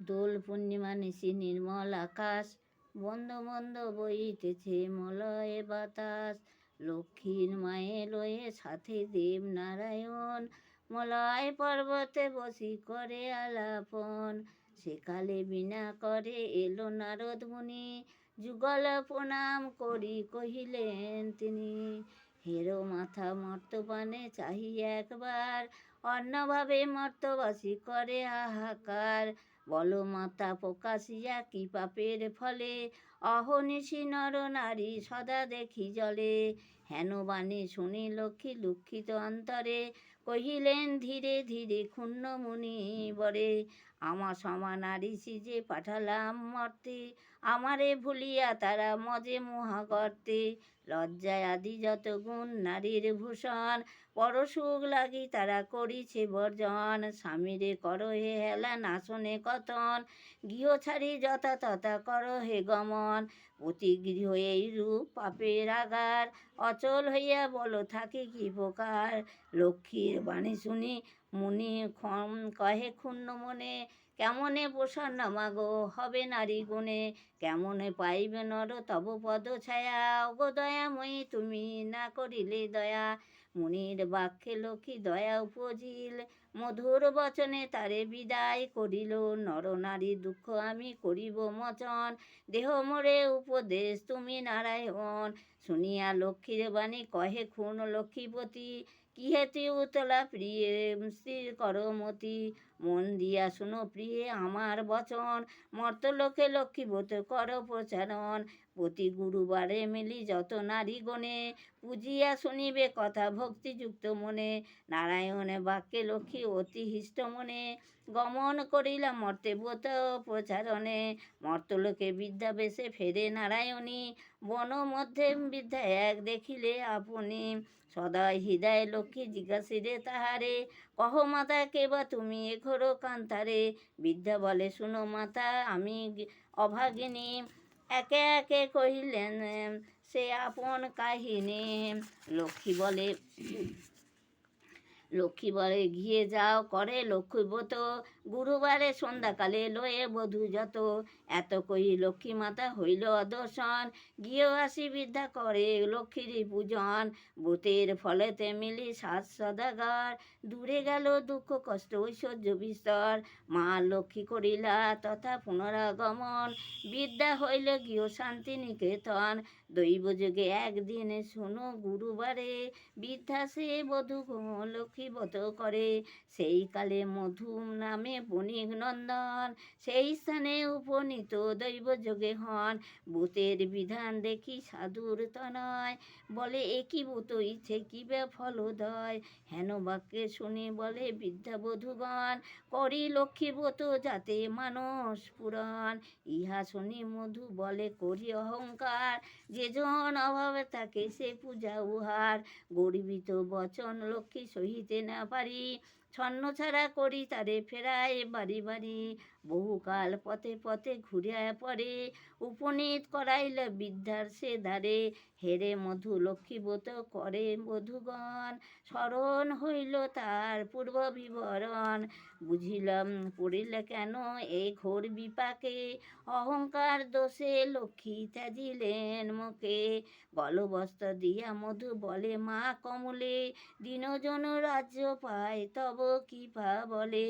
দোল পূর্ণিমা নিশি নির্মল আকাশ, বন্ধ বন্ধ বইতেছে মলয় বাতাস। লক্ষ্মীর মায়ে লয়ে সাথে দেব নারায়ণ, মলয় পর্বতে বসি করে আলাপন। সেকালে বিনা করে এলো নারদ মুনি, যুগল প্রণাম করি কহিলেন তিনি। হেরো মাথা মর্তপানে চাহি একবার অন্যভাবে মর্তবাসী করে হাহাকার বলো মাতা প্রকাশিয়া কি পাপের ফলে অহনিশী নর নারী সদা দেখি জলে। হেন বাণী শুনি লক্ষ্মী দুঃখিত অন্তরে, কহিলেন, ধীরে ধীরে ক্ষুণ্ণ মুনি বরে, আমার সমান নারী যে পাঠালাম মর্তে আমারে ভুলিয়া তারা মজে মহাগর্তে লজ্জায় আদি যত গুণ নারীর ভূষণ পরশুক লাগি তারা করিছে বর্জন। স্বামীরে কর হে হেলা নাশনে কথন, গৃহ ছাড়ি যথা তথা কর হে গমন। অতি গৃহ এই রূপ পাপের আগার, অচল হইয়া বলো থাকে কি প্রকার? লক্ষ্মীর বাণী শুনি মুনি ক্ষম কহে ক্ষুণ্ণ মনে কেমনে প্রসন্ন মাগো হবে নারী গুণে। কেমনে পাইবে নর তব পদ ছায়া? অগো দয়াময়ী, তুমি না করিলে দয়া। মুনির বাক্যে লক্ষ্মী দয়া উপজিল। মধুর বচনে তারে বিদায় করিল। নর নারী দুঃখ আমি করিব মচন। দেহ মোরে উপদেশ তুমি নারায়ণ। শুনিয়া লক্ষ্মীর বাণী কহে খুন লক্ষ্মীপতি। কি হেতু উতলা প্রিয়ে স্থির করমতি মন দিয়া শুনো প্রিয়ে, আমার বচন। মর্ত মর্তলোকে লক্ষ্মীভূত কর প্রচারণ। প্রতি গুরুবারে মিলি যত নারী গণে পূজিয়া শুনিবে কথা ভক্তিযুক্ত মনে। নারায়ণে বাক্যে লক্ষ্মী অতি হিষ্ট মনে। গমন করিলাম মর্তে ব্রত প্রচারণে। মর্তলোকে বিদ্যা বেশে ফেরে নারায়ণী। বন মধ্যে বিদ্যা এক দেখিলে আপনি। সদয় হৃদয় লক্ষ্মী জিজ্ঞাসিরে তাহারে, কহ মাতা, কে বা তুমি এ ঘোরো কান্তারে? বিদ্যা বলে, শুনো মাতা, আমি অভাগিনী। একে একে কহিলেন সে আপন কাহিনী। লক্ষ্মী বলে লক্ষ্মী বলে, গিয়ে যাও, করে লক্ষ্মী লক্ষ্মীব্রত গুরুবারে সন্ধ্যাকালে লয়ে বধূ যত। এত কই লক্ষ্মী মাতা হইল অদর্শন। গিয়েও আসি বিদ্যা করে লক্ষ্মীর পূজন। ব্রতের ফলেতে মিলি সাত সদাগার। দূরে গেল দুঃখ, কষ্ট, ঐশ্বর্য বিস্তর। মা লক্ষ্মী করিলা তথা পুনরাগমন। বিদ্যা হইল গৃহ শান্তি নিকেতন দৈব যুগে একদিন শুনো গুরুবারে। বিদ্যা সে বধূ লক্ষ্মীবত করে। সেই কালে মধু নামে বণিক নন্দন, সেই স্থানে উপনীত দৈব যোগে হন। ভূতের বিধান দেখি সাধুর তনয়, বলে একই ভূত ইচ্ছে কি বে ফলদয়? হেন বাক্যে শুনি বলে বিদ্যাবধূগণ করি লক্ষ্মীব্রত যাতে মানস পুরাণ। ইহা শুনি মধু বলে, করি অহংকার, যে জন অভাবে থাকে সে পূজা উহার গর্বিত বচন লক্ষ্মী সহিতে না পারি ছন্ন ছাড়া করি তারে ফেরায় বাড়ি বাড়ি। বহুকাল পথে পথে ঘুরিয়া পড়ে, উপনীত করাইল বিদ্যার সে ধারে। হেরে মধু লক্ষ্মীব্রত করে মধুগণ স্মরণ হইল তার পূর্ব বিবরণ। বুঝিলাম, পড়িল কেন এই ঘোর বিপাকে? অহংকার দোষে লক্ষ্মী ত্যাজিলেন মুখে। গলবস্ত্র দিয়া মধু বলে, মা কমলে, দিনজন রাজ্য পায় তব কৃপা বলে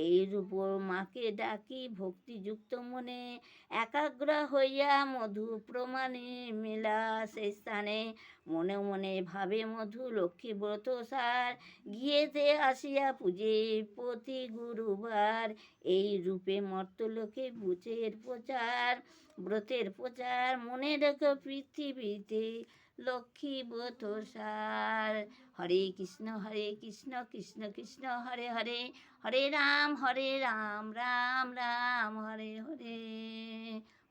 এই রূপ মাকে ডাকি ভক্তিযুক্ত মনে, একাগ্র হইয়া মধু প্রমাণে মেলা সে স্থানে। মনে মনে ভাবে মধু লক্ষ্মী ব্রত সার, গিয়েতে আসিয়া পুজে প্রতি গুরুবার। এই রূপে মর্ত মর্তলোকে বুচের প্রচার ব্রতের প্রচার মনে রেখো পৃথিবীতে। লক্ষ্মী ব্রত সার। হরে কৃষ্ণ হরে কৃষ্ণ কৃষ্ণ কৃষ্ণ, হরে হরে। হরে রাম হরে রাম রাম রাম, হরে হরে।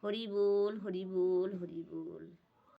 হরি বল হরি বল হরি বল।